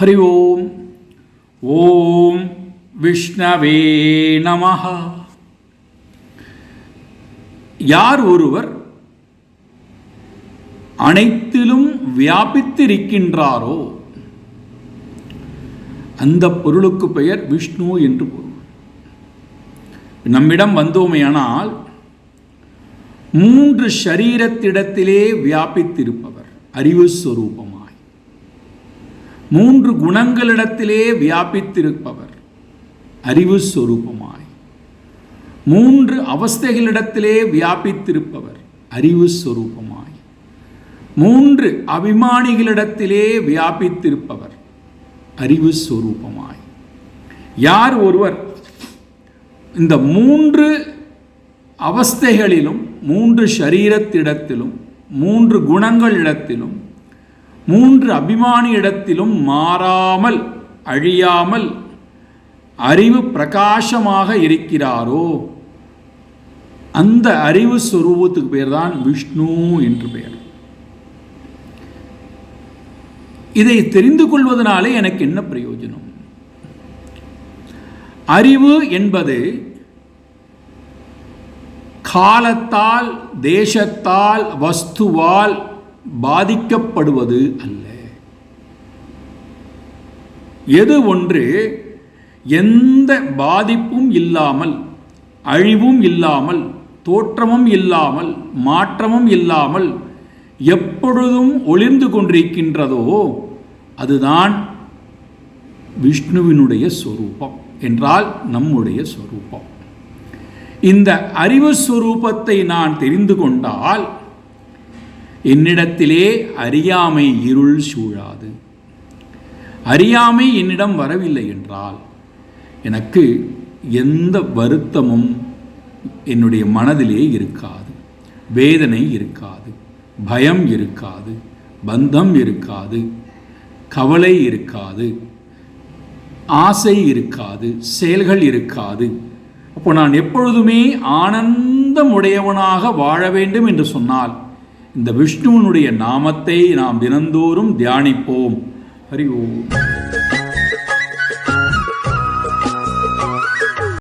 ஹரி ஓம் ஓம் விஷ்ணவே நமஹ யார் ஒருவர் அனைத்திலும் வியாபித்திருக்கின்றாரோ? அந்த பொருளுக்கு பெயர் விஷ்ணு என்று பொருள். நம்மிடம் வந்தோமையானால் மூன்று ஷரீரத்திடத்திலே வியாபித்திருப்பவர். அறிவு ஸ்வரூபமாய் மூன்று குணங்களிடத்திலே வியாபித்திருப்பவர். அறிவு ஸ்வரூபமாய் மூன்று அவஸ்தைகளிடத்திலே வியாபித்திருப்பவர். அறிவு ஸ்வரூபமாய் மூன்று அபிமானிகளிடத்திலே வியாபித்திருப்பவர். அறிவு ஸ்வரூபமாய் யார் ஒருவர் இந்த மூன்று அவஸ்தைகளிலும் மூன்று ஷரீரத்திடத்திலும் மூன்று குணங்கள் இடத்திலும் மூன்று அபிமானி இடத்திலும் மாறாமல் அழியாமல் அறிவு பிரகாசமாக இருக்கிறாரோ? அந்த அறிவு சுரூபத்துக்கு பேர் தான் விஷ்ணு என்று பெயர். இதை தெரிந்து கொள்வதனாலே எனக்கு என்ன பிரயோஜனம்? அறிவு என்பது காலத்தால் தேசத்தால் வஸ்துவால் பாதிக்கப்படுவது அல்ல. எது ஒன்று எந்த பாதிப்பும் இல்லாமல் அழிவும் இல்லாமல் தோற்றமும் இல்லாமல் மாற்றமும் இல்லாமல் எப்பொழுதும் ஒளிர்ந்து கொண்டிருக்கின்றதோ அதுதான் விஷ்ணுவினுடைய ஸ்வரூபம் என்றால் நம்முடைய ஸ்வரூபம் இந்த அறிவு சுரூபத்தை நான் தெரிந்து கொண்டால் என்னிடத்திலே அறியாமை இருள் சூழாது. அறியாமை என்னிடம் வரவில்லை என்றால் எனக்கு எந்த வருத்தமும் என்னுடைய மனதிலே இருக்காது. வேதனை இருக்காது. பயம் இருக்காது. பந்தம் இருக்காது. கவலை இருக்காது. ஆசை இருக்காது. செயல்கள் இருக்காது. அப்போ நான் எப்பொழுதுமே ஆனந்தம் உடையவனாக வாழ வேண்டும் என்று சொன்னால் இந்த விஷ்ணுவனுடைய நாமத்தை நாம் தினந்தோறும் தியானிப்போம். ஹரி ஓம்.